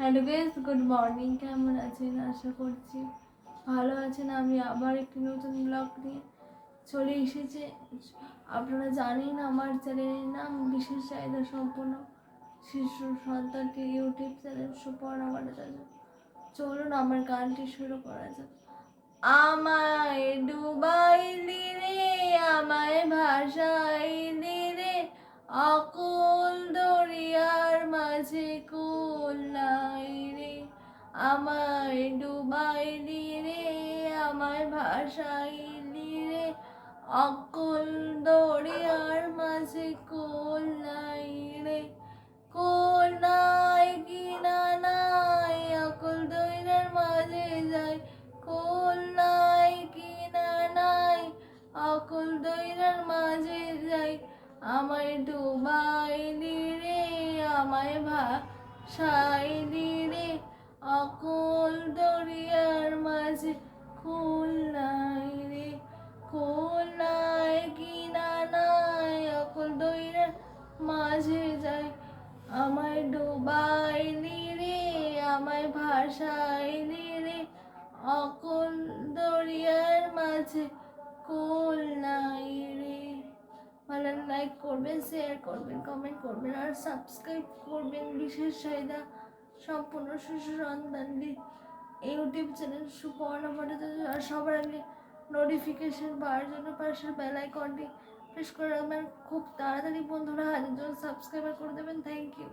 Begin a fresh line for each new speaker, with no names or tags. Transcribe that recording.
Hello guys good morning কেমন আছেন? আশা করছি ভালো আছেন। আমি আবার একটি নতুন ব্লগ নিয়ে চলে এসেছি। আপনারা জানেন আমার চ্যানেলের নাম বিশেষ চাহিদা সম্পন্ন শিশু সন্তানটি ইউটিউব চ্যানেল সুপর্ণা ভট্টাচার্য চলুন আমার গানটি শুরু করা যাক। আমায় ডুবাইলি রে, আমায় ভাসাইলি রে, অকুল দরিয়ার মাঝে কুল আমায় ডুবাইলি রে আমায় ভাসাইলি রে অকুল দরিয়ার মাঝে কুল নাই রে। কুল নাই কিনা নাই, অকল দরিয়ার মাঝে যাই। কুল নাই কিনা নাই, অকল দইরার মাঝে যাই। আমায় ডুবাইলি রে আমায় ভাসাইলি রে অকুল দরিয়ার মাঝে কুল নাই রে, কুল নাই কিনা নাই, অকুল দইরার মাঝে যাই। আমায় ডুবাইলি রে, আমায় ভাসাইলি রে, অকুল দরিয়ার মাঝে কুল নাই রে। ভালো লাইক করবেন শেয়ার করবেন কমেন্ট করবেন, আর সাবস্ক্রাইব করবেন, বিশেষ চাহিদা। সম্পূর্ণ শিশু সন্তানটি ইউটিউব চ্যানেল সুপর্ণা ভট্টাচার্য সবার আগে নোটিফিকেশন পাওয়ার জন্য পাশের বেল আইকনটি প্রেস করে রাখবেন। খুব তাড়াতাড়ি বন্ধুরা হাজার জন সাবস্ক্রাইবার করে দেবেন। Thank you